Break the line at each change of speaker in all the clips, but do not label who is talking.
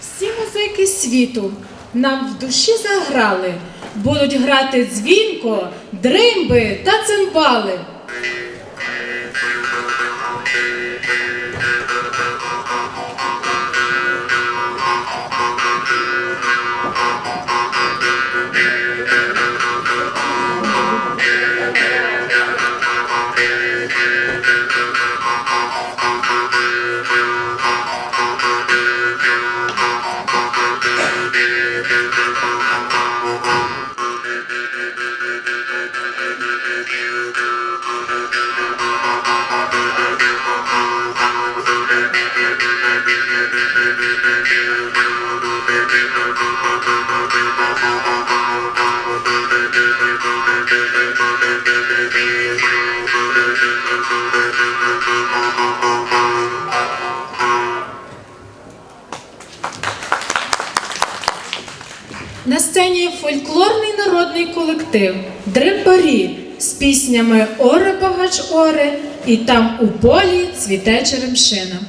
Всі музики світу нам в душі заграли, будуть грати дзвінко, дримби та цимбали. На сцені фольклорний народний колектив Дрипарі з піснями Оре багач оре і там у полі цвіте черемшина.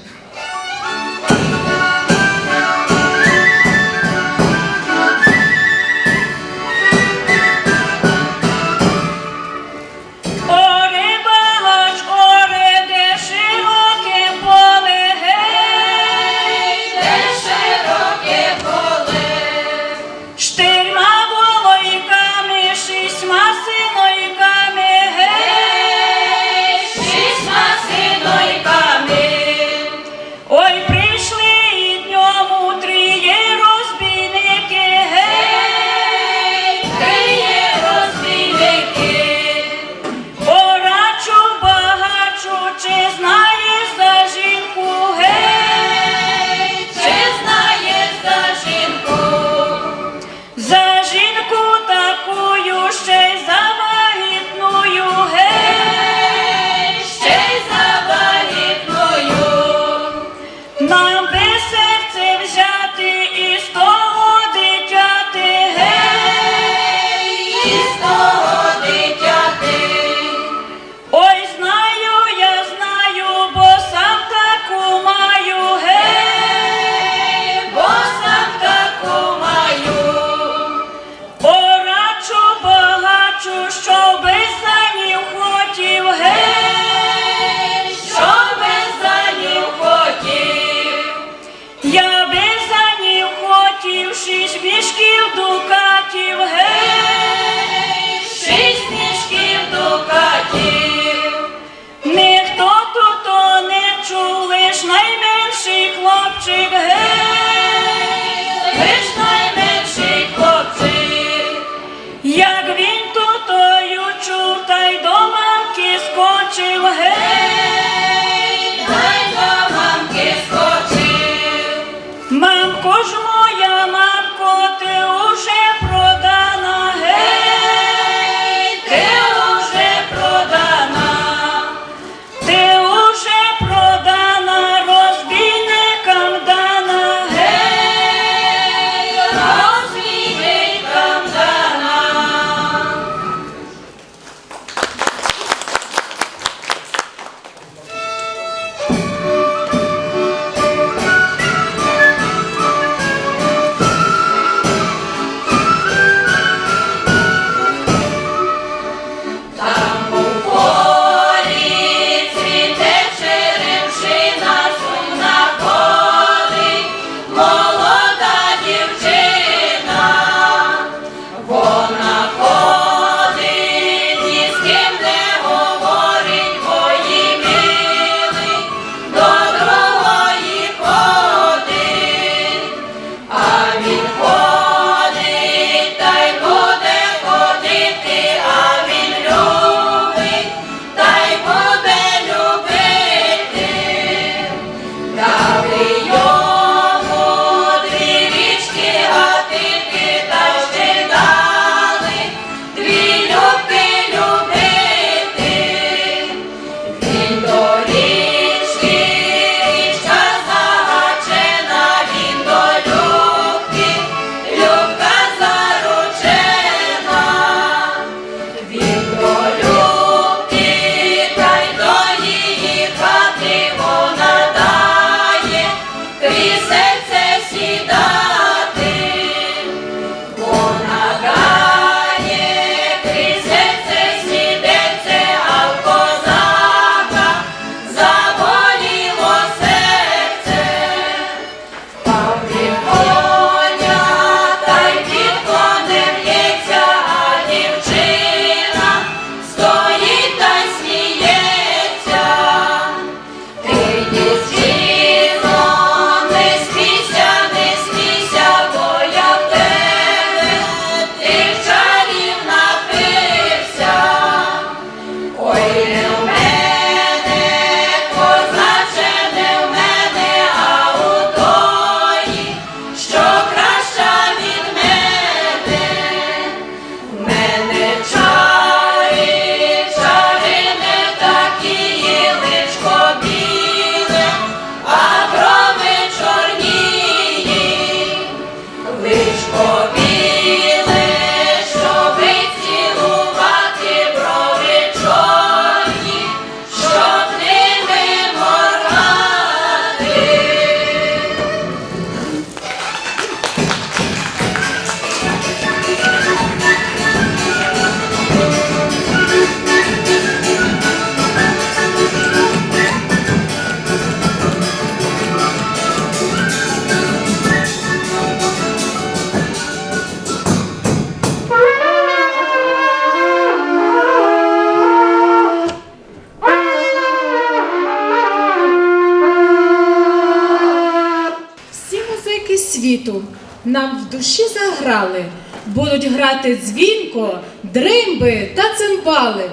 Світу. Нам в душі заграли, будуть грати дзвінко, дримби та цимбали.